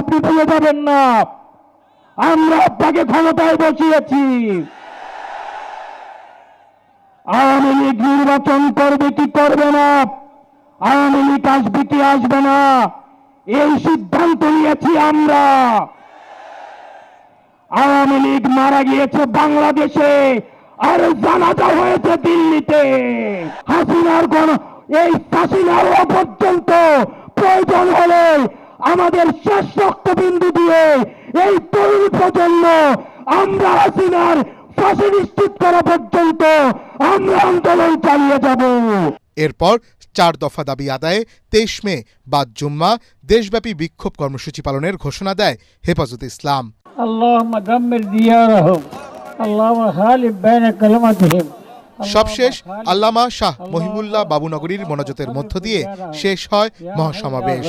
আপনি ভুলে যাবেন না। আমরা আপনাকে ক্ষমতায় বসিয়েছি। আওয়ামী লীগ নির্বাচন করবে কি করবে না? আওয়ামী লীগ আসবে কি আসবে না? এই সিদ্ধান্ত নিয়েছি আমরা। আওয়ামী লীগ মারা গিয়েছে বাংলাদেশে আর জানাজা হয়েছে দিল্লিতে। হাসিনার গণ এই হাসিনার পর্যন্ত প্রয়োজন হলে আমাদের শেষ রক্তবিন্দু দিয়ে এই তরুণ প্রজন্ম আমরা হাসিনার ফাঁসি নিশ্চিত করা পর্যন্ত আমরা আন্দোলন চালিয়ে যাব। এরপর চার দফা দাবি আদায়ে তেইশ মে বাদ জুম্মা দেশব্যাপী বিক্ষোভ কর্মসূচি পালনের ঘোষণা দেয় হেফাজত ইসলাম। আল্লাহ আল্লাহ সবশেষ আল্লামা শাহ মহিবুল্লাহ বাবুনগরীর মনোজতের মধ্য দিয়ে শেষ হয় মহাসমাবেশ।